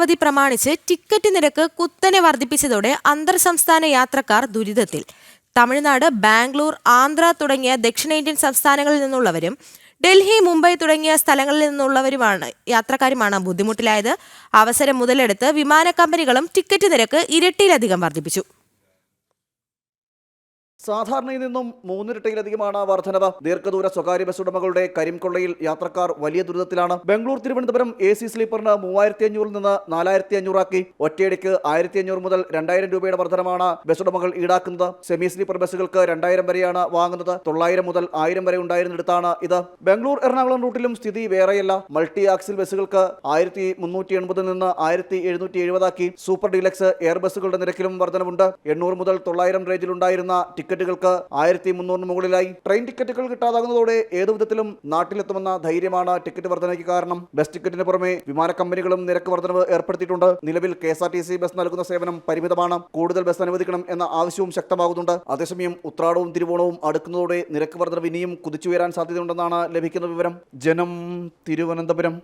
അവധി പ്രമാണിച്ച് ടിക്കറ്റ് നിരക്ക് കുത്തനെ വർദ്ധിപ്പിച്ചതോടെ അന്തർ സംസ്ഥാന യാത്രക്കാർ ദുരിതത്തിൽ. തമിഴ്നാട് ബാംഗ്ലൂർ ആന്ധ്ര തുടങ്ങിയ ദക്ഷിണേന്ത്യൻ സംസ്ഥാനങ്ങളിൽ നിന്നുള്ളവരും ഡൽഹി മുംബൈ തുടങ്ങിയ സ്ഥലങ്ങളിൽ നിന്നുള്ളവരുമാണ് യാത്രക്കാരുമാണ് ബുദ്ധിമുട്ടിലായത്. അവസരം മുതലെടുത്ത് വിമാന കമ്പനികളും ടിക്കറ്റ് നിരക്ക് ഇരട്ടിയിലധികം വർദ്ധിപ്പിച്ചു. സാധാരണയിൽ നിന്നും മൂന്നിരട്ടിയിലധികമാണ് വർധനവ്. ദീർഘദൂര സ്വകാര്യ ബസ് ഉടമകളുടെ കരിംകൊള്ളയിൽ യാത്രക്കാർ വലിയ ദുരിതത്തിലാണ്. ബംഗളൂർ തിരുവനന്തപുരം എ സി സ്ലീപ്പറിന് മൂവായിരത്തി അഞ്ഞൂറിൽ നിന്ന് നാലായിരത്തി അഞ്ഞൂറാക്കി ഒറ്റയടിക്ക് ആയിരത്തി അഞ്ഞൂറ് മുതൽ രണ്ടായിരം രൂപയുടെ വർധനമാണ് ബസ് ഉടമകൾ ഈടാക്കുന്നത്. സെമി സ്ലീപ്പർ ബസ്സുകൾക്ക് രണ്ടായിരം വരെയാണ് വാങ്ങുന്നത്. തൊള്ളായിരം മുതൽ ആയിരം വരെ ഉണ്ടായിരുന്നിടത്താണ് ഇത്. ബംഗളൂർ എറണാകുളം റൂട്ടിലും സ്ഥിതി വേറെയല്ല. മൾട്ടി ആക്സിൽ ബസ്സുകൾക്ക് ആയിരത്തി മുന്നൂറ്റി എൺപതിൽ നിന്ന് ആയിരത്തി എഴുന്നൂറ്റി എഴുപതാക്കി സൂപ്പർ ഡീലക്സ് എയർ ബസ്സുകളുടെ നിരക്കിലും വർധനവുണ്ട്. എണ്ണൂറ് മുതൽ തൊള്ളായിരം റേഞ്ചിലുണ്ടായിരുന്ന ടിക്കറ്റുകൾക്ക് ആയിരത്തി മുന്നൂറിന് മുകളിലായി. ട്രെയിൻ ടിക്കറ്റുകൾ കിട്ടാതാകുന്നതോടെ ഏതു വിധത്തിലും നാട്ടിലെത്തുമെന്ന ധൈര്യമാണ് ടിക്കറ്റ് വർധനയ്ക്ക് കാരണം. ബസ് ടിക്കറ്റിന് പുറമെ വിമാന കമ്പനികളും നിരക്ക് വർധനവ് ഏർപ്പെടുത്തിയിട്ടുണ്ട്. നിലവിൽ K S R T C bus നൽകുന്ന സേവനം പരിമിതമാണ്. കൂടുതൽ ബസ് അനുവദിക്കണം എന്ന ആവശ്യവും ശക്തമാകുന്നുണ്ട്. അതേസമയം ഉത്രാടവും തിരുവോണവും അടുക്കുന്നതോടെ നിരക്ക് വർധനവ് ഇനിയും കുതിച്ചുയരാൻ സാധ്യതയുണ്ടെന്നാണ് ലഭിക്കുന്ന വിവരം. ജനം തിരുവനന്തപുരം.